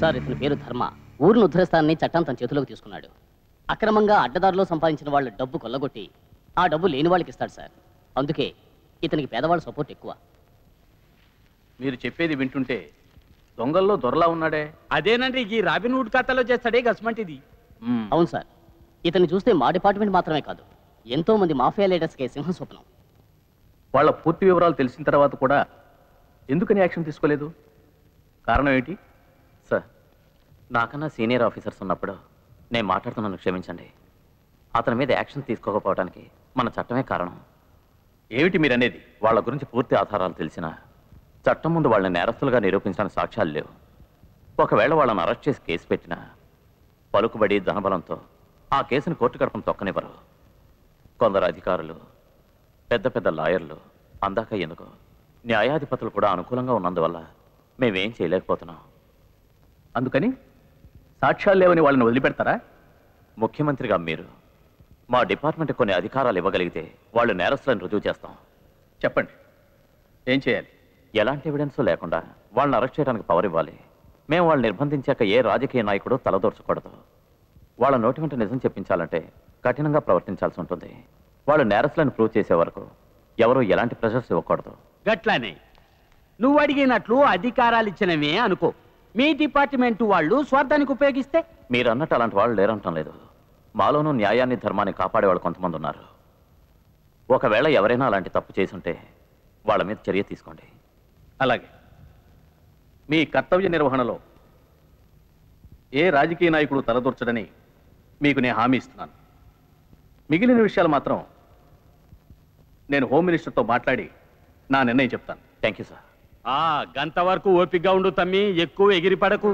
Sir ఇతని పేరు ధర్మ. ఊరిని ఉద్ధరిస్తానని చట్టం తన చేతిలోకి తీసుకున్నాడు. అక్రమంగా అడ్డదారిలో సంపాదించిన వాళ్ళ డబ్బు కొల్లగొట్టి ఆ డబ్బు లేని వాళ్ళకి ఇస్తాడు సార్. అందుకే ఇతనికి పేదవాళ్ళ సపోర్ట్ ఎక్కువ. మీరు చెప్పేది వింటుంటే దొంగల్లో దొరలా ఉన్నాడే. అదేనండి ఈ రాబిన్ వుడ్ కథలో చేస్తాడే గస్మంటిది. అవును సార్. ఇతన్ని చూస్తే మా డిపార్ట్మెంట్ మాత్రమే కాదు ఎంతో మంది మాఫియా లీడర్స్కి సింహ స్వప్నం వాళ్ళ పూర్తి వివరాలు తెలిసిన తర్వాత కూడా ఎందుకని యాక్షన్ తీసుకోలేదు? కారణం ఏంటి? నాకన్నా సీనియర్ ఆఫీసర్స్ ఉన్నప్పుడు నేను మాట్లాడుతున్నాను క్షమించండి. అతని మీద యాక్షన్ తీసుకోకపోవడానికి మన చట్టమే కారణం. ఏమిటి మీరనేది? వాళ్ళ గురించి పూర్తి ఆధారాలు తెలిసిన చట్టం ముందు వాళ్ళని నేరస్తులుగా నిరూపించడానికి సాక్ష్యాలు లేవు. ఒకవేళ వాళ్ళని అరెస్ట్ చేసి కేసు పెట్టినా పలుకుబడి ధనబలంతో ఆ కేసును కోర్టు గడపం తొక్కనివ్వరు. కొందరు అధికారులు పెద్ద పెద్ద లాయర్లు అందాక ఎందుకు? న్యాయాధిపతులు కూడా అనుకూలంగా ఉన్నందువల్ల మేమేం చేయలేకపోతున్నాం. అందుకని సాక్ష్యాలు లేవని వాళ్ళని వదిలిపెడతారా? ముఖ్యమంత్రిగా మీరు మా డిపార్ట్మెంట్ కొన్ని అధికారాలు ఇవ్వగలిగితే వాళ్ళు నేరస్తులను రుజువు చేస్తాం. చెప్పండి. ఏం చేయాలి? ఎలాంటి ఎవిడెన్స్ లేకుండా వాళ్ళని అరెస్ట్ చేయడానికి పవర్ ఇవ్వాలి. మేము వాళ్ళని నిర్బంధించాక ఏ రాజకీయ నాయకుడు తలదోర్చకూడదు. వాళ్ళ నోటి వెంట నిజం చెప్పించాలంటే కఠినంగా ప్రవర్తించాల్సి ఉంటుంది. వాళ్ళు నేరస్తులను ప్రూవ్ చేసే వరకు ఎవరు ఎలాంటి ప్రెషర్స్ ఇవ్వకూడదు. గట్లానే. నువ్వు అడిగినట్లు అధికారాలు ఇచ్చినవే అనుకో. మీ డిపార్ట్మెంట్ వాళ్ళు స్వార్థానికి ఉపయోగిస్తే? మీరు అన్నట్టు అలాంటి వాళ్ళు లేరంటం లేదు. మాలోనూ న్యాయాన్ని ధర్మాన్ని కాపాడే వాళ్ళు కొంతమంది ఉన్నారు. ఒకవేళ ఎవరైనా అలాంటి తప్పు చేసుంటే వాళ్ళ మీద చర్య తీసుకోండి. అలాగే. మీ కర్తవ్య నిర్వహణలో ఏ రాజకీయ నాయకుడు తలదూర్చడని మీకు నేను హామీ ఇస్తున్నాను. మిగిలిన విషయాలు మాత్రం నేను హోమ్ మినిస్టర్తో మాట్లాడి నా నిర్ణయం చెప్తాను. Thank you sir. ఆ గంత వరకు ఓపిగ్గా ఉండు తమ్మి ఎక్కువ ఎగిరి పడకు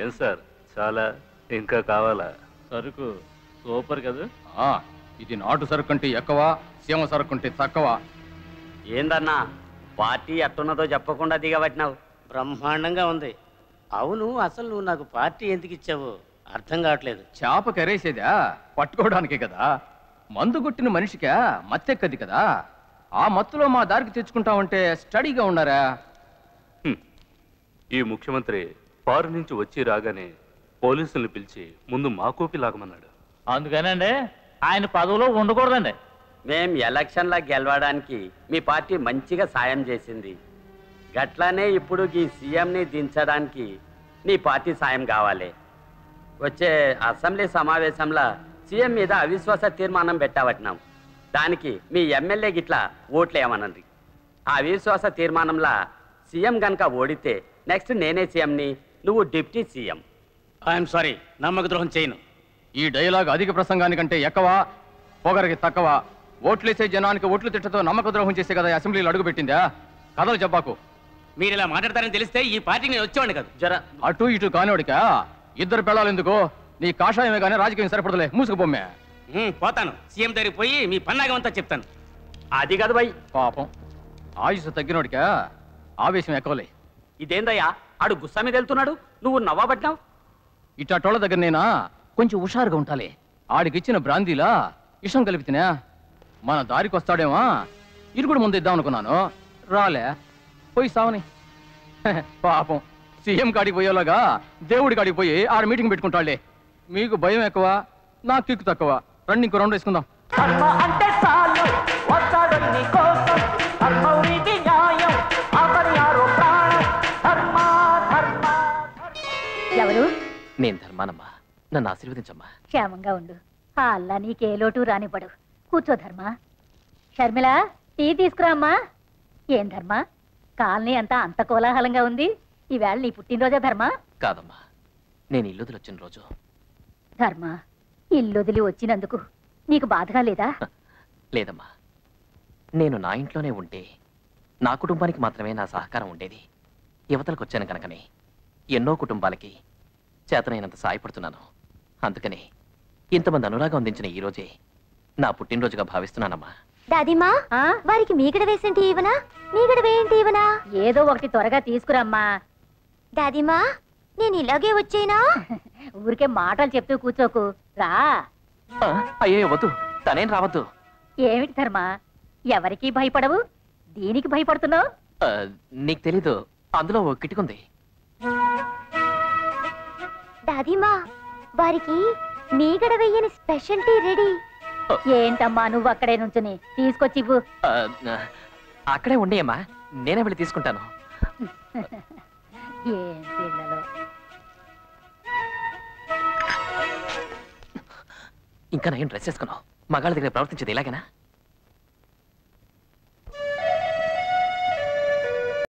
ఏం సార్ చాలా ఇంకా కావాలా? సరుకు సూపర్ కదా? ఇది నాటు సరుకు అంటే ఎక్కువ సీమ సరుకు అంటే తక్కువ. ఏందన్నా పార్టీ ఎట్టున్నదో చెప్పకుండా దిగబట్టినావు. బ్రహ్మాండంగా ఉంది. అవును అసలు నువ్వు నాకు పార్టీ ఎందుకు ఇచ్చావు? అర్థం కావట్లేదు. చేప కరేసేదా? పట్టుకోవడానికే కదా? మందు కొట్టిన మనిషికా? మత్తెక్కది కదా? ఆ మత్తులో మా దారికి తెచ్చుకుంటామంటే స్టడీగా ఉన్నారా? ఈ ముఖ్యమంత్రి పారు నుంచి వచ్చి రాగానే పోలీసుల్ని పిలిచి ముందు మా కూపి లాగమన్నాడు. అందుకనండి ఆయన పదవిలో ఉండకూడదండి. మేం ఎలక్షన్లా గెలవడానికి మీ పార్టీ మంచిగా సాయం చేసింది. గట్లానే ఇప్పుడు ఈ సీఎంని దించడానికి నీ పార్టీ సాయం కావాలి. వచ్చే అసెంబ్లీ సమావేశంలో సీఎం మీద అవిశ్వాస తీర్మానం పెట్టాబట్టినాం దానికి మీ ఎమ్మెల్యే గిట్లా ఓట్లు ఏమనండి ఆ అవిశ్వాస తీర్మానంలా సీఎం గనక ఓడితే నెక్స్ట్ నేనే సీఎంని నువ్వు డిప్టీ సీఎం. ఐఎమ్ సారీ నమ్మక ద్రోహం చేయను. ఈ డైలాగ్ అధిక ప్రసంగానికంటే ఎక్కువ పొగరికి తక్కువ? ఓట్లేసే జనానికి ఓట్లు తిట్టతో నమ్మక ద్రోహం చేసే కదా అసెంబ్లీలో అడుగు పెట్టిందా? కథలు చెప్పాకు. మీరు ఇలా మాట్లాడతారని తెలిస్తే ఈ పార్టీకి నేను వచ్చేవాడిని కాదు. జర అటు ఇటు కానివాడికా? ఇద్దరు పెళ్ళాలి ఎందుకు? నీ కాషాయమే కానీ రాజకీయం సరిపడలే మూసుకుపోమ్మే. పోతాను. సీఎం దగ్గరికి పోయి మీ పన్నాగం అంతా చెప్తాను. అది కాదు బై పాపం. ఆయుష్ తగ్గినోడికా? ఆవేశం ఎక్కువలే. ఇదేందయ్యా? ఆడు గుస్సా మీద వెళ్తున్నాడు. నువ్వు నవ్వబట్టినావు ఇట్టోళ్ళ దగ్గర నేనా? కొంచెం హుషారుగా ఉంటాలే. ఆడికిచ్చిన బ్రాందీలా ఇషం కలిపితేనే. మన దారికి వస్తాడేమో? ఇరుగుడు ముందు ఇద్దాం అనుకున్నాను. రాలే. పోయి సావని. పాపం. సీఎం కాడికి పోయేలాగా దేవుడి కాడికి పోయి ఆడ మీటింగ్ పెట్టుకుంటాడులే మీకు భయం ఎక్కువ నాకు కిక్కు తక్కువ. రండి ఇంకో రెండు వేసుకుందాం. అంటే చాలు ఎవరు? నేను ధర్మానమ్మా. నన్ను ఆశీర్వదించమ్మా. క్షేమంగా ఉండు. ఆ అల్లా నీకే లోటు రానివ్వడు. కూర్చో ధర్మ. షర్మిల టీ తీసుకురామ్మా ఏం ధర్మ? కాలనీ అంతా అంత కోలాహలంగా ఉంది. ఈవేళ నీ పుట్టినరోజా ధర్మ? కాదమ్మా. నేను ఇల్లు వచ్చిన రోజు. ధర్మ ఇల్లొదిలి వచ్చినందుకు నీకు బాధగా లేదా? లేదమ్మా. నేను నా ఇంట్లోనే ఉంటే నా కుటుంబానికి మాత్రమే నా సహకారం ఉండేది. యువతలకు వచ్చాను కనుకనే ఎన్నో కుటుంబాలకి చేతనైనంత సాయపడుతున్నాను. అందుకనే ఇంతమంది అనురాగం అందించిన ఈ రోజే నా పుట్టినరోజుగా భావిస్తున్నానమ్మా. దాదిమా వారికి మీగడ వేసేంటి ఇవనా మీగడ వేయంటి ఇవనా ఏదో ఒకటి త్వరగా తీసుకురమ్మా. దాదిమా నేను ఇలాగే వచ్చేనా? ఊరికే మాటలు చెప్తూ కూర్చోకు. రా. అయ్యే వద్దు. తనేం రావద్దు. ఏమిటి ధర్మ? ఎవరికి భయపడవు? దీనికి భయపడుతున్నావు? నీకు తెలీదు. అందులో ఓ కిటికుంది. దాదీమా వారికి మీగడ వెయ్యని స్పెషల్టీ రెడీ. ఏంటమ్మా నువ్వు అక్కడే నుంచుని? తీసుకొచ్చి ఇవ్వు ఆ, అక్కడే ఉండేయమ్మా నేనే వెళ్ళి తీసుకుంటాను. ఏం పిల్లలు? ఇంకా నేను డ్రెస్ వేసుకున్నావు. మగాళ్ళ దగ్గర ప్రవర్తించేది ఇలాగేనా?